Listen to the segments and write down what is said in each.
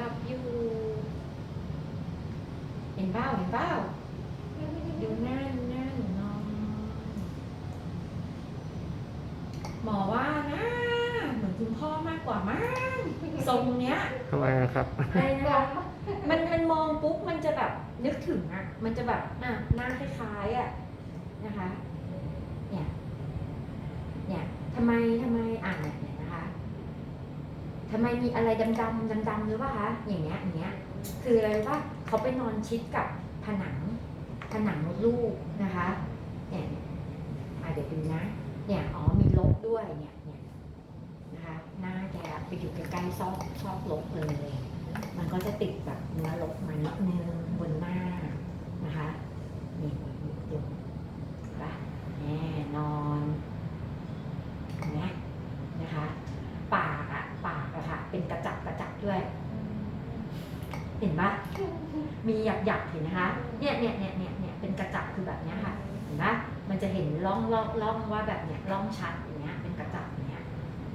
ลับอยู่ เห็นเบ้าเห็นเบ้าดูหน้าดูหน้าหนูนอนหมอว่านะเหมือนคุณพ่อมากกว่ามั้งทรงเนี้ยทำไมอะครับอะไรนะคะมันมันมองปุ๊บมันจะแบบนึกถึงอะ มันจะแบบอะหน้าคล้ายๆอะนะคะ เนี่ย เนี่ยทำไมทำไมอ่านเนี่ยเนี่ยนะคะทำไมีอะไรดำๆดำๆหรือเปล่าคะอย่างเงี้ยอย่างเงี้ยคืออะไรว่าเขาไปนอนชิดกับผนังผนังมดลูกนะคะเนี่ยเนี่ยอะเดี๋ยวดูนะ เนี่ยอ๋อมีลกด้วยเนี่ยเนี่ยนะคะหน้าแกไปอยู่ใกล้ๆซอกซอกลกเลย มันก็จะติดแบบเนื้อลกมานิดนึงบนหน้านะคะนี่นี่ดูปะแน่นอนเห็นไหมนะคะ ปากอะปากอะค่ะ เป็นกระจับกระจับด้วย เห็นปะมีหยักหยักเห็นนะคะเนี่ยเนี่ยเนี่ยเนี่ยเนี่ยเป็นกระจับคือแบบเนี้ยค่ะ เห็นปะมันจะเห็นร่องร่องร่องว่าแบบเนี้ยร่องชัดอย่างเงี้ยเป็นกระจับอย่างเงี้ย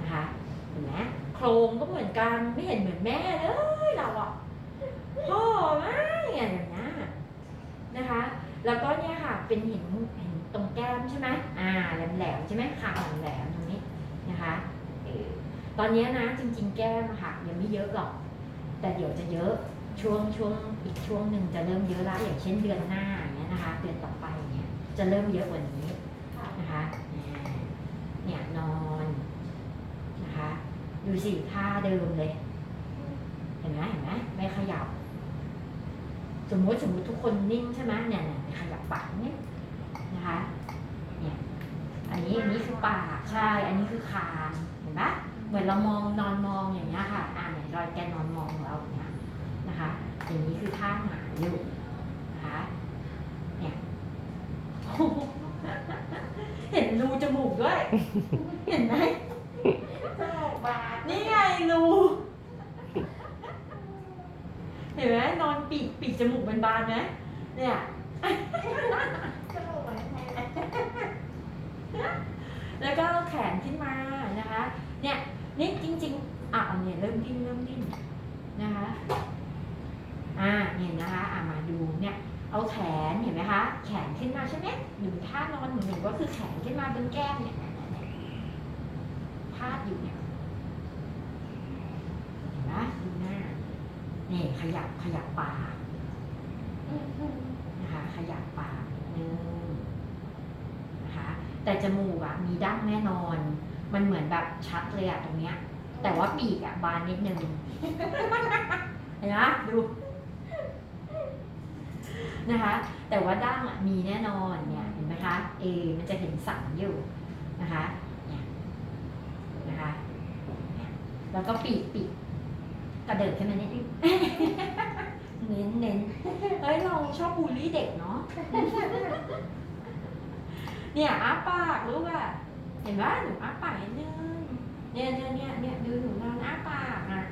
นะคะเห็นไหมโครงก็เหมือนกันไม่เห็นเหมือนแม่เลยเราอะพ่อมากเนี่ยอย่างเงี้ยนะคะ แล้วก็เนี่ยค่ะเป็นเห็นเห็นตรงแก้มใช่ไหมอ่าแหลมแหลมใช่ไหมคางแหลมตรงนี้นะคะตอนนี้นะจริง ๆ แก้มค่ะยังไม่เยอะหรอก แต่เดี๋ยวจะเยอะ ช่วงช่วงอีกช่วงหนึ่งจะเริ่มเยอะแล้วอย่างเช่นเดือนหน้าอย่างเงี้ยนะคะเดือนต่อไปเงี้ยจะเริ่มเยอะกว่านี้นะคะเนี่ยนอนนะคะดูสิท่าเดิมเลย เห็นไหมเห็นไหมไม่ขยับ สมมติสมมติทุกคนนิ่งใช่ไหมเนี่ยเนี่ยขยับปากเนี่ยนะคะเนี่ยอันนี้อันนี้คือปากใช่อันนี้คือคางเห็นไหมเหมือนเรามองนอนมองอย่างเงี้ยค่ะอ่าเนี่ยรอยแกนนอนมองของเราอย่างเงี้ย นะคะ อย่างนี้คือท่าหงายอยู่นะคะเนี่ยเห็นรูจมูกด้วย เห็นไหมจมูกบานนี่ไงรูเห็นไหมนอนปีกปีกจมูกมันบานไหมเนี่ยจมูกเหมือนแม่แล้วก็เอาแขนขึ้นมานะคะ เนี่ยนี่จริง ๆอะเอาเนี่ยเริ่มดิ้นเริ่มดิ้นนะคะ อ่าเนี่ยนะคะอะมาดูเนี่ยเอาแขนเห็นไหมคะแขนขึ้นมาใช่ไหมอยู่ท่านอนหนูเห็คือแขนขึ้นมาบนแก้มเนี่ยเนี่ยเนี่ยเนี่ยพาดอยู่เนี่ยเห็นไหมดูหน้าเนี่ยขยับขยับปากนะคะขยับปากนิดนึงนะคะแต่จมูกอะมีดั้งแน่นอน มันเหมือนแบบชัดเลยอะตรงเนี้ย แต่ว่าปีกอะบานนิดนึงเห็นไหมดู นะคะ แต่ว่าดั้งอะมีแน่นอนเนี่ยเห็นไหมคะเอมันจะเห็นสันอยู่นะคะเนี่ยนะคะแล้วก็ปีกปีกกระเดิดขึ้นมานิดนึงเน้นเน้นเฮ้ยเราชอบบูลลี่เด็กเนาะเนี่ยอ้าปากลูกอะเห็นว่าหนูอ้าปากนิดนึงเนี่ยเนี่ยเนี่ยเนี่ยดูหนูนอนอ้าปากอะ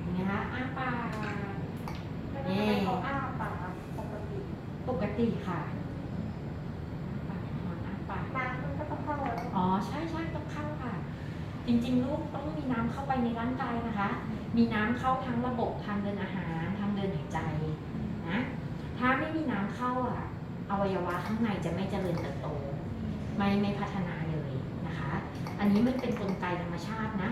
เห็นไหมคะอ้าปาก แล้วทำไมเขาอ้าปากปกติ ปก ติค่ะปากนอนอ้าปากน้ำมันก็ต้องเข้าแล้วอ๋อใช่ใช่ต้องเข้าค่ะ จริงๆ ลูกต้องมีน้ำเข้าไปในร่างกายนะคะ มีน้ำเข้าทั้งระบบทางเดินอาหารทางเดินหายใจนะถ้าไม่มีน้ำเข้าอะอวัยวะข้างในจะไม่เจริญเติบโต ไม่ไม่พัฒนาเลยนะคะ อันนี้มันเป็นกลไกธรรมชาตินะ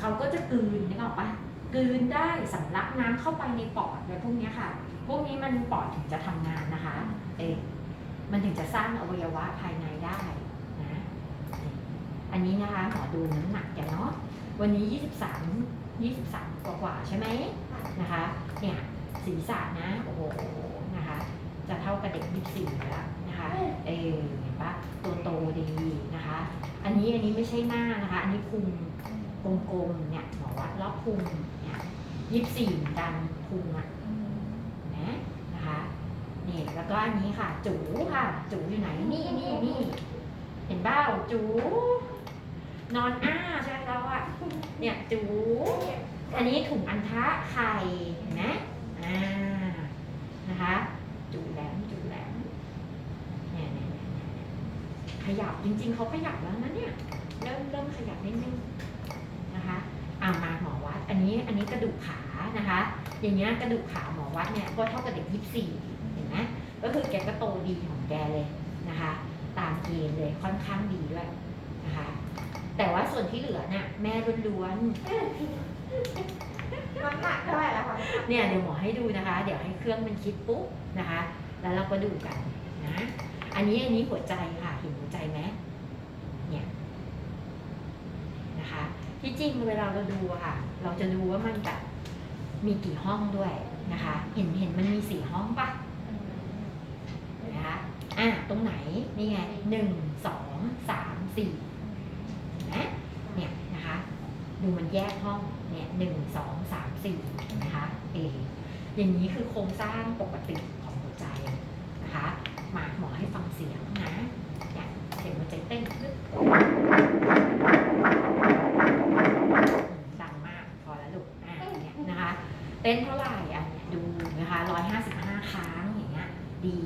เขาก็จะกลืนนึกออกปะ กลืนได้สำลักน้ำเข้าไปในปอดอะไรพวกเนี้ยค่ะ พวกนี้มันปอดถึงจะทำงานนะคะเออมันถึงจะสร้างอวัยวะภายในได้นะอันนี้นะคะหมอดูน้ำหนักแกเนาะวันนี้ 23 23 กว่ากว่าๆใช่ไหมนะคะเนี่ยศีรษะนะโอ้โหนะคะ จะเท่ากับเด็ก 24แล้วนะคะเออเห็นปะตัวโตดีนะคะ อันนี้อันนี้ไม่ใช่หน้านะคะ อันนี้พุงกลมๆเนี่ยหมอวัดรอบพุง เนี่ย24เหมือนกันพุงอะนะนะคะนี่แล้วก็อันนี้ค่ะ จูค่ะ จูอยู่ไหนนี่นี่นี่เห็นเบ้าจู นอนอ้าใช่ไหมเราอะเนี่ยจู อันนี้ถุงอันทะไข่เห็นไหมอ่านะคะ จูแหลมจูแหลมเนี่ยเนี่ยเนี่ยเนี่ยขยับจริงๆเขาขยับแล้วนะเนี่ยเริ่มเริ่มขยับนิดนึง อ่ามาหมอวัดอันนี้อันนี้กระดูกขานะคะ อย่างเงี้ยกระดูกขาหมอวัดเนี่ยก็เท่ากับเด็กยี่สี่เห็นไหมก็คือแกก็โตดีของแกเลยนะคะ ตามเกณฑ์เลยค่อนข้างดีด้วยนะคะ แต่ว่าส่วนที่เหลือเนี่ยแม่ล้วนน้ำหนักเท่าไหร่แล้วคะๆเนี่ยเดี๋ยวหมอให้ดูนะคะ เดี๋ยวให้เครื่องมันคิดปุ๊บนะคะ แล้วเราก็ดูกันนะ อันนี้อันนี้หัวใจค่ะเห็นหัวใจไหมเนี่ยนะคะ ที่จริงเวลาเราดูอะค่ะ เราจะดูว่ามันแบบมีกี่ห้องด้วยนะคะ เห็นเห็นมันมีสี่ห้องปะนไหมคะอะตรงไหนนี่ไงหนึ่งสองสามสี่นะเนี่ยนะคะ ดูมันแยกห้องเนี่ยหนึ่งสองสามสี่นไหมคะเอออย่างนี้คือโครงสร้างปกติของหัวใจนะคะมาหมอให้ฟังเสียงนะเนี่ยเสียงหัวใจเต้นปึ๊บ 155 ครั้งอย่างเงี้ยดี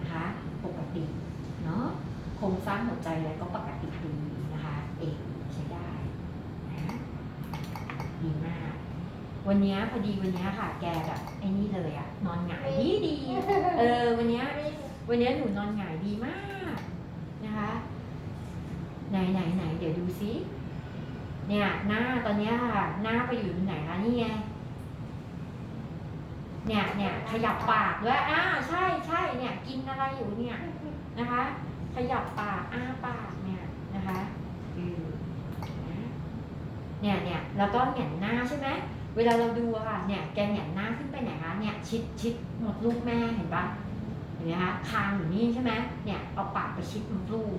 นะคะปกติเนาะโครงสร้างหัวใจแล้วก็ปกติดีนะคะเองใช้ได้นะดีมาก วันนี้พอดีวันนี้ค่ะ แกแบบไอ้นี่เลยอะนอนหงายดีดีเออวันนี้วันนี้หนูนอนหงายดีมากนะคะ ไหนไหนไหนเดี๋ยวดูซิเนี่ยหน้าตอนนี้ค่ะ หน้าไปอยู่ไหนคะนี่ไง เนี่ยเนี่ยขยับปากด้วยอ่าใช่ใช่เนี่ยกินอะไรอยู่เนี่ยนะคะ ขยับปากอ้าปากเนี่ยนะคะอือนะเนี่ยเนี่ยแล้วก็แหงนหน้าใช่ไหมเวลาเราดูอะค่ะเนี่ยแกแหงนหน้าขึ้นไปไหนคะเนี่ยชิดชิดหมดลูกแม่เห็นปะเห็นไหมคะคางอยู่นี่ใช่ไหมเนี่ยเอาปากไปชิดหมดลูก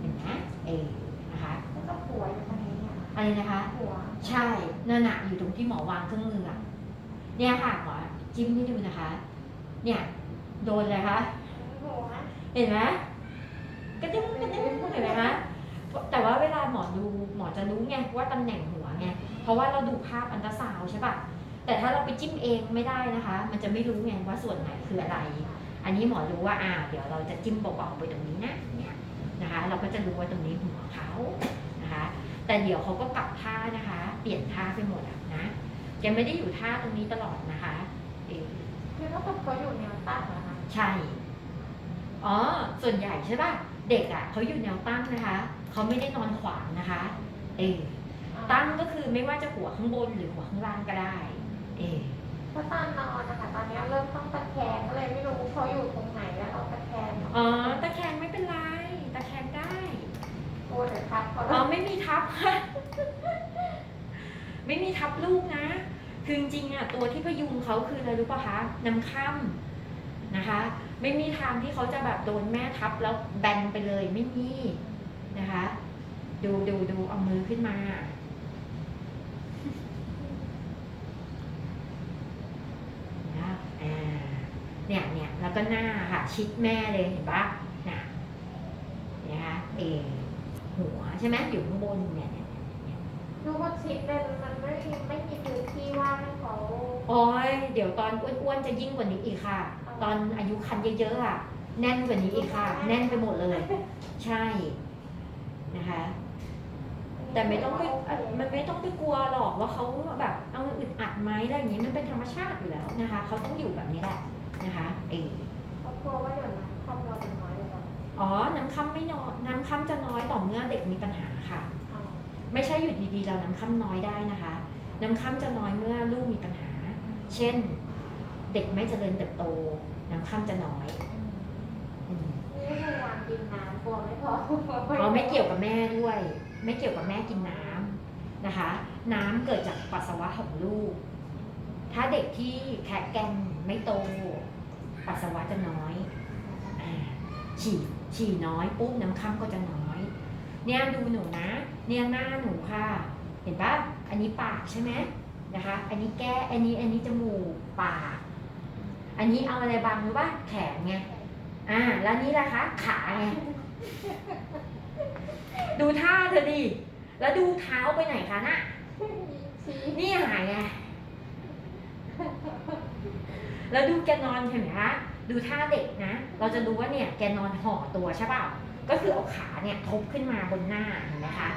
เห็นไหมเออนะคะแล้วก็ป่วยอยู่ตรงนี้อะอะไรนะคะหัวใช่นั่นน่ะอยู่ตรงที่หมอวางเครื่องมืออะเนี่ยค่ะหมอ จิ้มให้ดูนะคะ เนี่ยโดนเลยคะเห็นไหมกระดึ๊บกระดึ๊บเห็นไหมคะแต่ว่าเวลาหมอดูหมอจะรู้ไงว่าตำแหน่งหัวไงเพราะว่าเราดูภาพอันตราซาวใช่ปะแต่ถ้าเราไปจิ้มเองไม่ได้นะคะ มันจะไม่รู้ไงว่าส่วนไหนคืออะไร อันนี้หมอรู้ว่าอ่าเดี๋ยวเราจะจิ้มเบาๆไปตรงนี้นะเนี่ยนะคะ เราก็จะรู้ว่าตรงนี้หัวเขานะคะ แต่เดี๋ยวเขาก็กลับท่านะคะ เปลี่ยนท่าไปหมดอะนะแกไม่ได้อยู่ท่าตรงนี้ตลอดนะคะ เออคือถ้าเขาอยู่แนวตั้งนะคะใช่อ๋อส่วนใหญ่ใช่ป่ะเด็กอะเขาอยู่แนวตั้งนะคะเขาไม่ได้นอนขวางนะคะเออตั้งก็คือไม่ว่าจะหัวข้างบนหรือหัวข้างล่างก็ได้ เออเพราะตอนนอนนะคะตอนนี้เริ่มต้องตะแคงก็เลยไม่รู้เขาอยู่ตรงไหนแล้วเราตะแคงอ๋อตะแคงไม่เป็นไรตะแคงได้โอ้เดี๋ยวทับเขาอ๋อไม่มีทับไม่มีทับลูกนะ คือจริงๆอะตัวที่พยุงเขาคืออะไรรู้ป่ะคะน้ำค่ำนะคะ ไม่มีทางที่เขาจะแบบโดนแม่ทับแล้วแบนไปเลยไม่มีนะคะ ดูดูดูเอามือขึ้นมานะอ่าเนี่ยเนี่ยแล้วก็หน้าค่ะชิดแม่เลยเห็นปะน่ะนะคะเออหัวใช่ไหมอยู่ข้างบนเนี่ย เนี่ยเนี่ยเนี่ยดูว่าชิดเลยมันไม่ไม่มีพื้นที่ว่างให้เขา โอ้ยเดี๋ยวตอนอ้วนๆจะยิ่งกว่านี้อีกค่ะ ตอนอายุคันเยอะๆอะ แน่นกว่านี้อีกค่ะ แน่นไปหมดเลย ใช่นะคะ แต่ไม่ต้องไปมันไม่ต้องไปกลัวหรอกว่าเขาแบบเอาอึดอัดไหมอะไรอย่างนี้มันเป็นธรรมชาติอยู่แล้วนะคะ เขาต้องอยู่แบบนี้แหละนะคะเออเขากลัวว่าเดี๋ยวนะความเราเป็นน้อยเลยค่ะอ๋อน้ำค่ำไม่น้อยน้ำค่ำจะน้อยต่อเมื่อเด็กมีปัญหาค่ะอ๋อ ไม่ใช่อยู่ดีๆเราน้ำค่ำน้อยได้นะคะ น้ำค่ำจะน้อยเมื่อลูกมีปัญหา เช่น เด็กไม่เจริญเติบโต น้ำค่ำจะน้อยอืมนี่คือวางกินน้ำกลัวไม่พออ๋อไม่เกี่ยวกับแม่ด้วย ไม่เกี่ยวกับแม่กินน้ำนะคะ น้ำเกิดจากปัสสาวะของลูก ถ้าเด็กที่แคะแกนไม่โต ปัสสาวะจะน้อยอาฉี่ฉี่น้อยปุ๊บน้ำค่ำก็จะน้อย เนี่ยดูหนูนะ เนี่ยหน้าหนูค่ะ เห็นปะอันนี้ปากใช่ไหมนะคะ อันนี้แก้อันนี้อันนี้จมูกปาก อันนี้เอาอะไรบังรู้ปะแขนไง อ่า แล้วนี่ล่ะคะขาไง ดูท่าเธอดิ แล้วดูเท้าไปไหนคะน่ะนี่หายไง แล้วดูแกนอนเห็นไหมคะ ดูท่าเด็กนะ เราจะดูว่าเนี่ยแกนอนห่อตัวใช่เปล่า ก็คือเอาขาเนี่ยทบขึ้นมาบนหน้าเห็นไหมคะ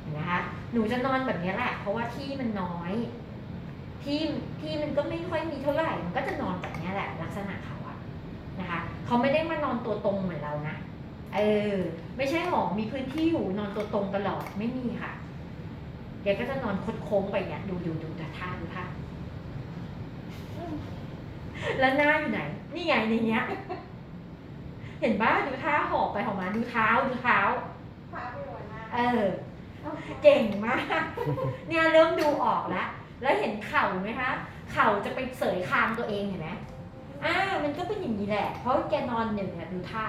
เห็นไหมคะหนูจะนอนแบบนี้แหละ เพราะว่าที่มันน้อยที่ที่มันก็ไม่ค่อยมีเท่าไหร่ มันก็จะนอนแบบนี้แหละ ลักษณะเขาอะนะคะเขาไม่ได้มานอนตัวตรงเหมือนเรานะเออไม่ใช่หมอมีพื้นที่อยู่นอนตัวตรงตลอดไม่มีค่ะแกก็จะนอนคดโค้งไปเนี่ยดูดูดูแต่ท่าดูท่าแล้วหน้าอยู่ไหน นี่ไงในเนี้ย เห็นปะดูท่าหอบไปหอบมาดูเท้าดูเท้าพาไปหัวหน้าเออ เก่งมาก เนี่ยเริ่มดูออกแล้ว แล้วเห็นเข่าไหมคะ เข่าจะไปเสยคางตัวเองเห็นไหมอ่า มันก็เป็นอย่างนี้แหละ เพราะแกนอนหนึ่งเนี่ยดูท่า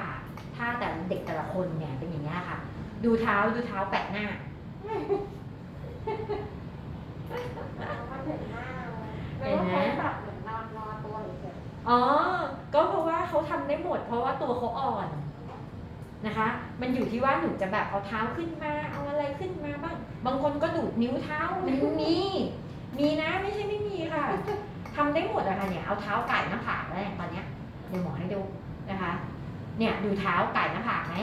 ท่าแต่ละเด็กแต่ละคนเนี่ยเป็นอย่างนี้ยค่ะ ดูเท้าดูเท้าแปะหน้ามาถึงหน้าแล้วก็เขาแบบเหมื อ๋อ ก็เพราะว่าเขาทำได้หมด เพราะว่าตัวเขาอ่อนนะคะ มันอยู่ที่ว่าหนูจะแบบเอาเท้าขึ้นมา เอาอะไรขึ้นมาบ้าง บางคนก็ดูดนิ้วเท้านิ้วมี มีนะไม่ใช่ไม่มีค่ะทำได้หมดอะค่ะเนี่ย เอาเท้าไก่หน้าผากแล้วเนี่ยตอนเนี้ย เดี๋ยวหมอให้ดูนะคะ เนี่ยดูเท้าไก่หน้าผากไหม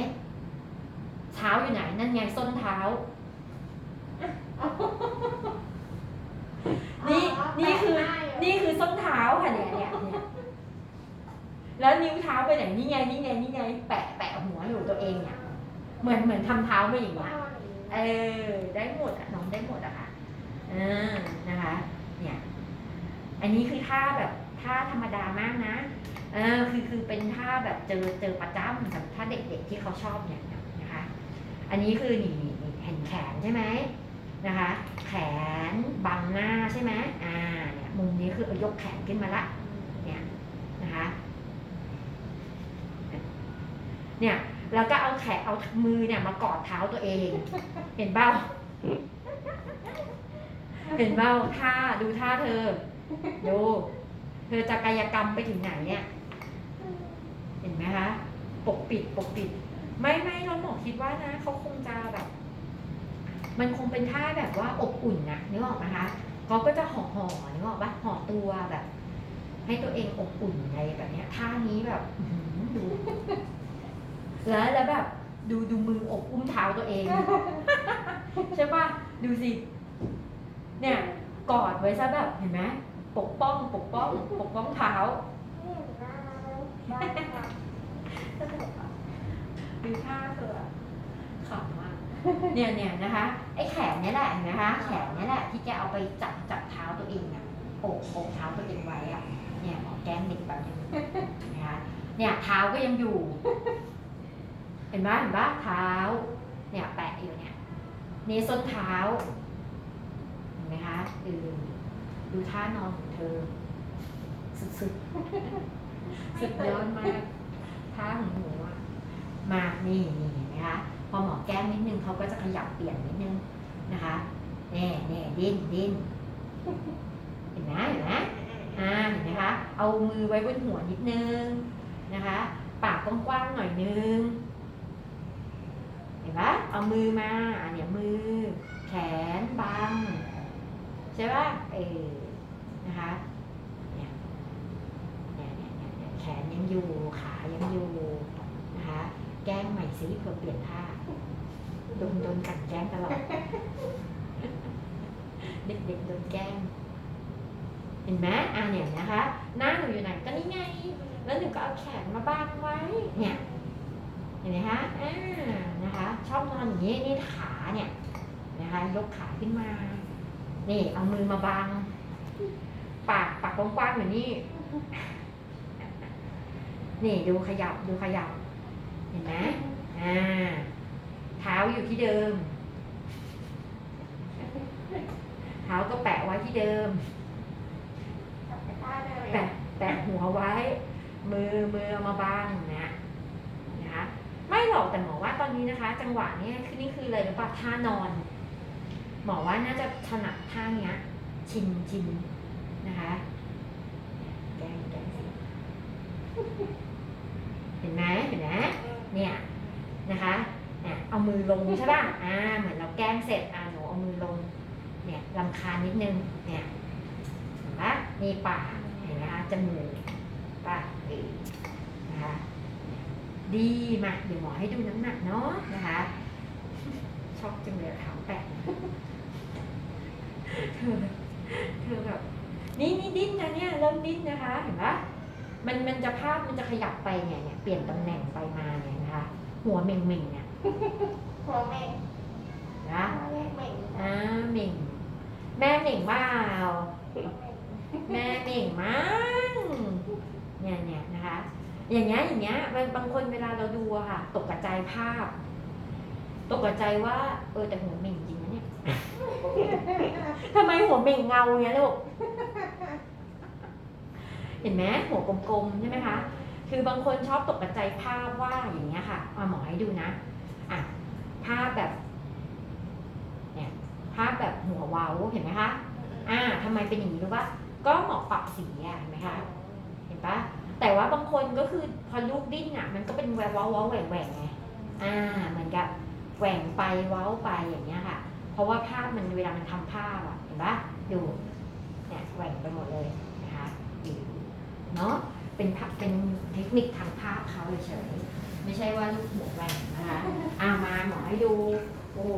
เท้าอยู่ไหน นั่นไงส้นเท้า นี่นี่คือ นี่คือส้นเท้าค่ะเนี่ยเนี่ยเนี่ย แล้วนิ้วเท้าไปไหนนี่ไงนี่ไงนี่ไงแปะแปะหัวหนูตัวเองเนี่ยเหมือนเหมือนทำเท้ามาอย่างเงี้ยเออได้หมดอะน้องได้หมดอะค่ะเออนะคะ เนี่ย อันนี้คือท่าแบบท่าธรรมดามากนะเออคือคือเป็นท่าแบบเจอเจอประจำสำหรับท่าเด็กๆที่เขาชอบเนี่ยนะคะ อันนี้คือนี่นี่เห็นแขนใช่ไหมนะคะ แขนบังหน้าใช่ไหมอ่าเนี่ยมุมนี้คือยกแขนขึ้นมาละเนี่ยนะคะ เนี่ย แล้วก็เอาแขนเอามือเนี่ยมากอดเท้าตัวเอง เห็นเบ้า เห็นเบ้าท่าดูท่าเธอ ดู เธอจะกายกรรมไปถึงไหนเนี่ย เห็นไหมคะ ปกปิดปกปิด ไม่ไม่เราหมอคิดว่านะเขาคงจะแบบ มันคงเป็นท่าแบบว่าอบอุ่นนะนึกออกไหมคะเขาก็จะห่อห่อนึกออกปะห่อตัวแบบ ให้ตัวเองอบอุ่นอะไรแบบเนี้ยท่านี้แบบอื้อหือดู แล้วแล้วแบบดูดูมืออบอุ้มเท้าตัวเอง ใช่ปะดูสิ เนี่ย กอดไว้ซะแบบเห็นไหมปกป้อง ปกป้อง ปกป้องเท้าดูท่าเธออะขำมากเนี่ยเนี่ยนะคะ ไอ้แขนเนี่ยแหละเห็นไหมคะ แขนเนี่ยแหละ ที่แกเอาไปจับจับเท้าตัวเองอะโอบโอบเท้าตัวเองไว้อะเนี่ยหมอแก้มเด็กแบบนี้นะคะเนี่ยเท้าก็ยังอยู่ เห็นไหมเห็นปะเท้า เนี่ยแปะอยู่เนี่ยนี่ส้นเท้า เห็นไหมคะดูดูท่านอนของเธอ สุดๆ สุดยอดมาก ท่าของหนูอะมานี่นี่เห็นไหมคะพอหมอแก้มนิดนึงเขาก็จะขยับเปลี่ยนนิดนึงนะคะเน่เน่ดิ้นดิ้นเห็นไหมเห็นไหมอ่าเห็นไหมคะ เอามือไว้บนหัวนิดนึงนะคะ ปากกว้างๆหน่อยนึง เห็นปะเอามือมาอะเนี่ยมือ แขนบัง ใช่ปะเออนะคะเนี่ยเนี่ยเนี่ยแขนยังอยู่ขายังอยู่นะคะแกล้งใหม่ซิเพื่อเปลี่ยนท่าโดนโดนกันแกล้งตลอดเด็กๆโดนแกล้งเห็นไหมอะเนี่ยนะคะหน้าหนูอยู่ไหนก็นี่ไง แล้วหนูก็เอาแขนมาบังไว้เนี่ย เห็นไหมคะอ่านะคะชอบนอนอย่างนี้นี่ขาเนี่ยนะคะยกขาขึ้นมา นี่เอามือมาบัง ปากปากกว้างๆอยู่นี่นี่ดูขยับดูขยับ เห็นไหมอ่าเท้าอยู่ที่เดิม เท้าก็แปะไว้ที่เดิม แปะแปะหัวไว้ มือมือเอามาบังนะนะคะไม่ หรอกแต่หมอว่าตอนนี้นะคะ จังหวะนี้คือนี่คืออะไรหรือเปล่าท่านอน หมอว่าน่าจะถนัดท่าเนี้ย ชินชินนะคะแกงแกงสิเห็นไหมเห็นไหมเนี่ยนะคะเนี่ยเอามือลงใช่ป่ะอ่าเหมือนเราแกล้งเสร็จอ่าหนูเอามือลง เนี่ยลำคาญนิดนึงเนี่ยเห็นปะมีปากเห็นไหมคะจมูกปากเออนะคะ ดีมาเดี๋ยวหมอให้ดูน้ำหนักเนาะนะคะชอบจังเลยเท้าแปะเธอเธอแบบดิ้นนะคะเห็นปะมันมันจะภาพมันจะขยับไปเนี่ยเนี่ยเปลี่ยนตำแหน่งไปมาเนี่ยนะคะหัวเหม่งเม่งๆเนี่ยหัวเม่งนะหัวเม่งเม่งอ่าเหม่งแม่เหม่งเปล่าแม่เหม่งมั้งเนี่ยเนี่ยนะคะ อย่างเงี้ยอย่างเงี้ยมันบางคนเวลาเราดูอะค่ะ ตกกระจายภาพ ตกกระจายว่า เออแต่หัวเหม่งจริงนะเนี่ยทำไมหัวเหม่งเงาเงี้ยลูกเห็นไหมหัวกลมๆใช่ไหมคะคือบางคนชอบตกกระจายภาพว่าอย่างเงี้ยค่ะเอาหมอให้ดูนะอะภาพแบบเนี่ยภาพแบบหัวเว้าเห็นไหมคะอ่าทำไมเป็นอย่างนี้รู้ปะก็หมอปรับสีอะเห็นไหมคะเห็นปะ แต่ว่าบางคนก็คือพอลูกดิ้นอะ มันก็เป็นแววเว้าเว้าแหว่งแหว่งไงอ่าเหมือนกับแหว่งไปเว้าไปอย่างเงี้ยค่ะ เพราะว่าภาพมันเวลามันทำภาพอะเห็นปะดูเนี่ยแหว่งไปหมดเลยนะคะดูเนาะเป็นภาพเป็นเทคนิคทางภาพเขาเฉยๆไม่ใช่ว่าลูกหัวแหว่งนะคะอ่ามาหมอให้ดู โอ้โห